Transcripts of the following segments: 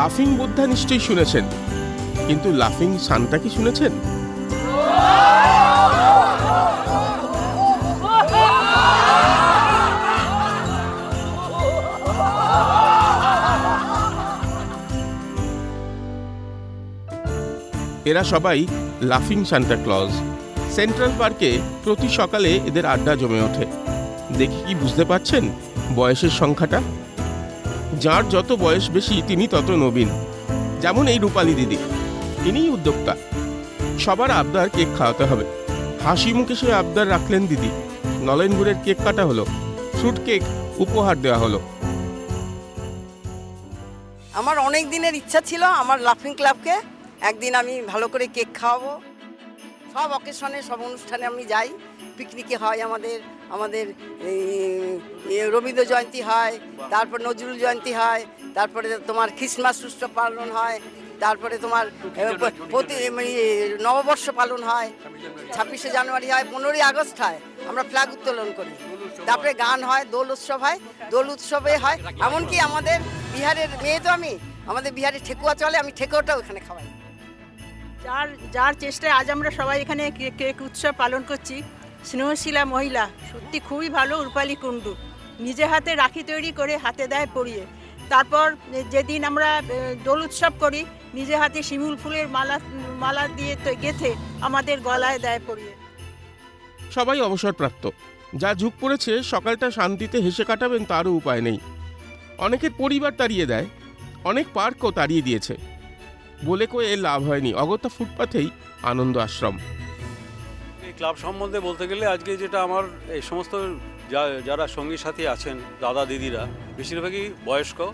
লাফিং বুদ্ধা নিশ্চয়ই শুনেছেন। কিন্তু লাফিং সান্তা কি শুনেছেন? এরা সবাই লাফিং সান্টা ক্লজ। সেন্ট্রাল পার্কে প্রতি সকালে এদের আড্ডা জমে ওঠে। দেখে কি বুঝতে পারছেন বয়সের সংখ্যাটা? যার যত বয়স বেশি, তিনি তত নবীন। যেমন এই রূপালী দিদি। ইনিই উদ্যোক্তা। সবার আবদার কেক খাওয়াতে হবে। হাসি মুখে সে আবদার রাখলেন দিদি। নলেন গুড়ের কেক কাটা হলো। ফ্রুট কেক উপহার দেওয়া হলো। আমার অনেক দিনের ইচ্ছা ছিল আমার লাফিং ক্লাবকে। একদিন আমি ভালো করে কেক খাওয়াবো। সব অকেশনে সব অনুষ্ঠানে আমি যাই। পিকনিকে হয় আমাদের আমাদের রবীন্দ্র জয়ন্তী হয় তারপর নজরুল জয়ন্তী হয় তারপরে তোমার খ্রিসমাস উৎসব পালন হয় তারপরে তোমার প্রতি মানে, নববর্ষ পালন হয় ছাব্বিশে জানুয়ারি হয় পনেরোই আগস্ট হয় আমরা ফ্ল্যাগ উত্তোলন করি। তারপরে গান হয় দোল উৎসব হয় দোল উৎসবে হয় এমনকি আমাদের বিহারের মেয়ে তো আমি আমাদের বিহারে ঠেকুয়া চলে আমি ঠেকুয়াটাও এখানে খাওয়াই। যার যার চেষ্টায় আজ আমরা সবাই এখানে কেক উৎসব পালন করছি। স্নেহশীলা মহিলা, সত্যি খুবই ভালো রূপালী কুণ্ডু। নিজে হাতে রাখি তৈরি করে হাতে দেয় পরিয়ে। তারপর যেদিন আমরা দোল উৎসব করি, নিজে হাতে শিমুল ফুলের মালা মালা দিয়ে গেথে আমাদের গলায় দেয় পরিয়ে। সবাই অবসরপ্রাপ্ত। যা যুগ পড়েছে, সকালটা শান্তিতে হেসে কাটাবেন তারও উপায় নেই। অনেকের পরিবার তাড়িয়ে দেয়, অনেক পার্কও তাড়িয়ে দিয়েছে। বলে কয়ে লাভ হয়নি। অগত্যা ফুটপাথেই আনন্দ আশ্রম। ক্লাব সম্বন্ধে বলতে গেলে আজকে যেটা আমার এই সমস্ত যা- যারা সঙ্গী সাথী আছেন দাদা দিদিরা বেশিরভাগই বয়স্ক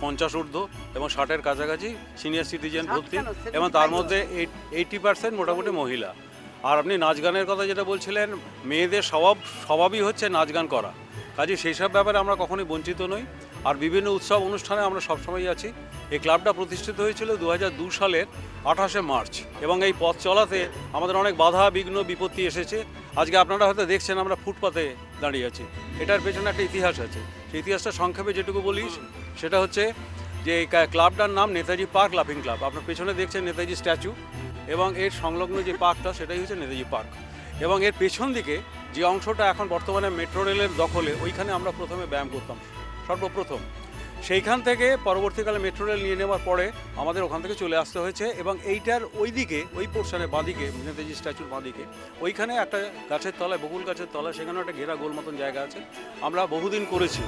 পঞ্চাশ ঊর্ধ্ব এবং ষাটের কাছাকাছি সিনিয়র সিটিজেন ভর্তি এবং তার 75 মধ্যে এইটি পার্সেন্ট মোটামুটি মহিলা। আর আপনি নাচ গানের কথা যেটা বলছিলেন মেয়েদের স্বভাব স্বভাবই হচ্ছে নাচ গান করা। কাজে সেই সব ব্যাপারে আমরা কখনোই বঞ্চিত নই। আর বিভিন্ন উৎসব অনুষ্ঠানে আমরা সবসময় আছি। এই ক্লাবটা প্রতিষ্ঠিত হয়েছিল দু হাজার দু সালের আঠাশে মার্চ এবং এই পথ চলাতে আমাদের অনেক বাধা বিঘ্ন বিপত্তি এসেছে। আজকে আপনারা হয়তো দেখছেন আমরা ফুটপাতে দাঁড়িয়ে আছি। এটার পেছনে একটা ইতিহাস আছে। সেই ইতিহাসটা সংক্ষেপে যেটুকু বলি সেটা হচ্ছে যে এই ক্লাবটার নাম নেতাজি পার্ক লাফিং ক্লাব। আপনার পেছনে দেখছেন নেতাজি স্ট্যাচু এবং এর সংলগ্ন যে পার্কটা সেটাই হচ্ছে নেতাজি পার্ক। এবং এর পেছন দিকে যে অংশটা এখন বর্তমানে মেট্রো রেলের দখলে ওইখানে আমরা প্রথমে ব্যায়াম করতাম। সর্বপ্রথম। সেইখান থেকে পরবর্তীকালে মেট্রো রেল নিয়ে নেওয়ার পরে আমাদের ওখান থেকে চলে আসতে হয়েছে এবং এইটার ওই দিকে ওই পোর্শনে বাঁদিকে নেতাজি স্ট্যাচুর বাঁদিকে, ওইখানে একটা গাছের তলায়, বকুল গাছের তলায় সেখানে একটা ঘেরা গোল মতন জায়গা আছে। আমরা বহুদিন করেছি।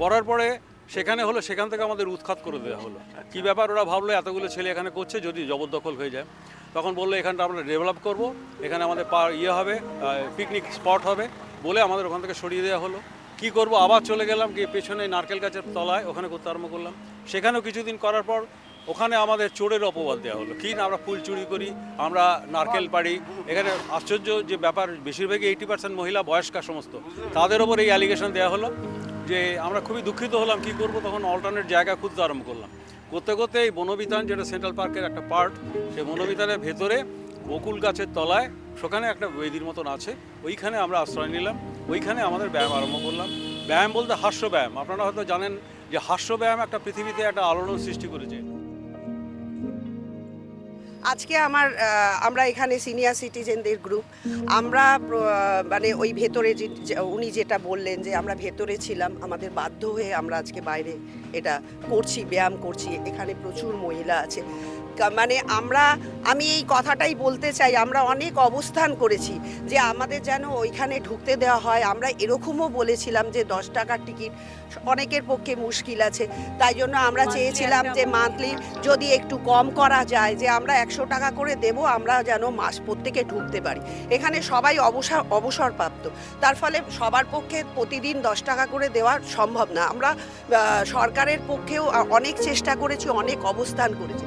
করার পরে সেখানে হলো, সেখান থেকে আমাদের উৎখাত করে দেওয়া হলো। কি ব্যাপার? ওরা ভাবলো, এতগুলো ছেলে এখানে করছে, যদি জবরদখল হয়ে যায়। তখন বলল, এখানটা আমরা ডেভেলপ করব। এখানে আমাদের পা ইয়ে হবে পিকনিক স্পট হবে। বলে আমাদের ওখান থেকে সরিয়ে দেওয়া হলো। কি করব? আবার চলে গেলাম গিয়ে পেছনে নারকেল গাছের তলায়, ওখানে করতে আরম্ভ করলাম। সেখানেও কিছুদিন করার পর ওখানে আমাদের চোরের অপবাদ দেওয়া হলো। কি না আমরা ফুল চুরি করি, আমরা নারকেল পাড়ি। এখানে আশ্চর্য যে ব্যাপার, বেশিরভাগই এইটি পার্সেন্ট মহিলা, বয়স্কা সমস্ত। তাদের ওপর এই অ্যালিগেশন দেওয়া হলো যে আমরা খুবই দুঃখিত হলাম, কি করব? তখন অল্টারনেট জায়গা খুঁজতে আরম্ভ করলাম। করতে করতে এই বনবিতান, যেটা সেন্ট্রাল পার্কের একটা পার্ট সেই বনবিতানের ভেতরে বকুল গাছের তলায়, সেখানে একটা বেদির মতন আছে। ওইখানে আমরা আশ্রয় নিলাম। ওইখানে আমাদের ব্যায়াম আরম্ভ করলাম। ব্যায়াম বলতে হাস্য ব্যায়াম। আপনারা হয়তো জানেন যে হাস্য ব্যায়াম একটা পৃথিবীতে একটা আলোড়ন সৃষ্টি করেছে। আজকে আমার আমরা এখানে সিনিয়র সিটিজেনদের গ্রুপ আমরা মানে ওই ভেতরে উনি যেটা বললেন যে আমরা ভেতরে ছিলাম, আমাদের বাধ্য হয়ে আমরা আজকে বাইরে এটা করছি, ব্যায়াম করছি। এখানে প্রচুর মহিলা আছে। মানে আমরা আমি এই কথাটাই বলতে চাই আমরা অনেক অবস্থান করেছি যে আমাদের যেন ওইখানে ঢুকতে দেওয়া হয়। আমরা এরকমও বলেছিলাম যে দশ টাকার টিকিট অনেকের পক্ষে মুশকিল আছে। তাই জন্য আমরা চেয়েছিলাম যে মান্থলি যদি একটু কম করা যায় যে আমরা একশো টাকা করে দেব আমরা যেন মাস প্রত্যেকে ঢুকতে পারি। এখানে সবাই অবসর অবসরপ্রাপ্ত। তার ফলে সবার পক্ষে প্রতিদিন দশ টাকা করে দেওয়া সম্ভব না। আমরা সরকারের পক্ষেও অনেক চেষ্টা করেছি অনেক অবস্থান করেছি।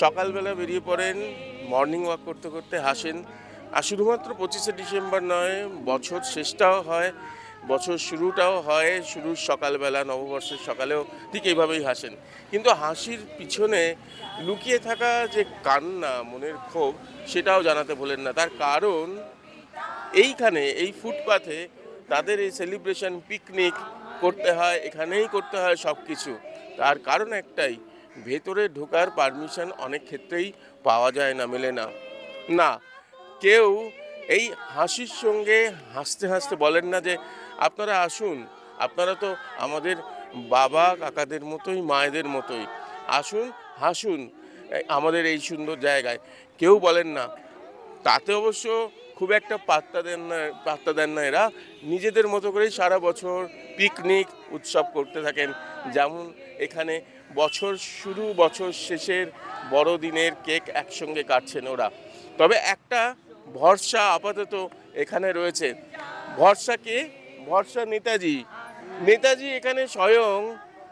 সকালবেলা বেরিয়ে পড়েন মর্নিং ওয়াক করতে করতে হাসেন। আর শুধুমাত্র পঁচিশে ডিসেম্বর নয়, বছর শেষটাও হয়, বছর শুরুটাও হয় শুরুর সকালবেলা, নববর্ষের সকালেও ঠিক এইভাবেই হাসেন। কিন্তু হাসির পিছনে লুকিয়ে থাকা যে কান্না, মনের ক্ষোভ, সেটাও জানাতে ভোলেন না। তার কারণ, এইখানে, এই ফুটপাথে তাদের এই সেলিব্রেশন পিকনিক করতে হয়, এখানেই করতে হয় সব কিছু তার কারণ একটাই ভেতরে ঢোকার পারমিশন অনেক ক্ষেত্রেই পাওয়া যায় না, মেলে না। না, কেউ এই হাসির সঙ্গে হাসতে হাসতে বলেন না যে, আপনারা আসুন, আপনারা তো আমাদের বাবা, কাকাদের মতোই, মায়েদের মতোই। আসুন, হাসুন আমাদের এই সুন্দর জায়গায়। কেউ বলেন না। তাতে অবশ্য খুব একটা পাত্তা দেন না, পাত্তা দেন না এরা। নিজেদের মতো করেই সারা বছর পিকনিক উৎসব করতে থাকেন। যেমন এখানে বছর শুরু, বছর শেষের বড়দিনের কেক একসঙ্গে কাটছেন ওরা। তবে একটা ভরসা আপাতত এখানে রয়েছে। ভরসা কে? ভরসা নেতাজি। নেতাজি এখানে স্বয়ং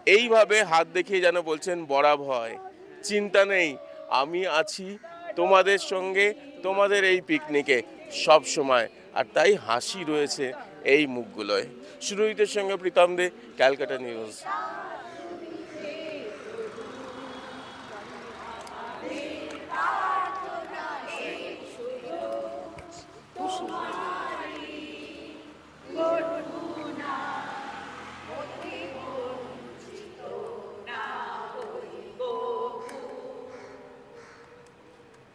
এইভাবে হাত দেখিয়ে যেন বলছেন, বড়া ভয়, চিন্তা নেই, আমি আছি তোমাদের সঙ্গে, তোমাদের এই পিকনিকে সব সময়। আর তাই হাসি রয়েছে এই মুখগুলোয়। সুরহিতের সঙ্গে প্রীতম দে ক্যালকাটা নিউজ।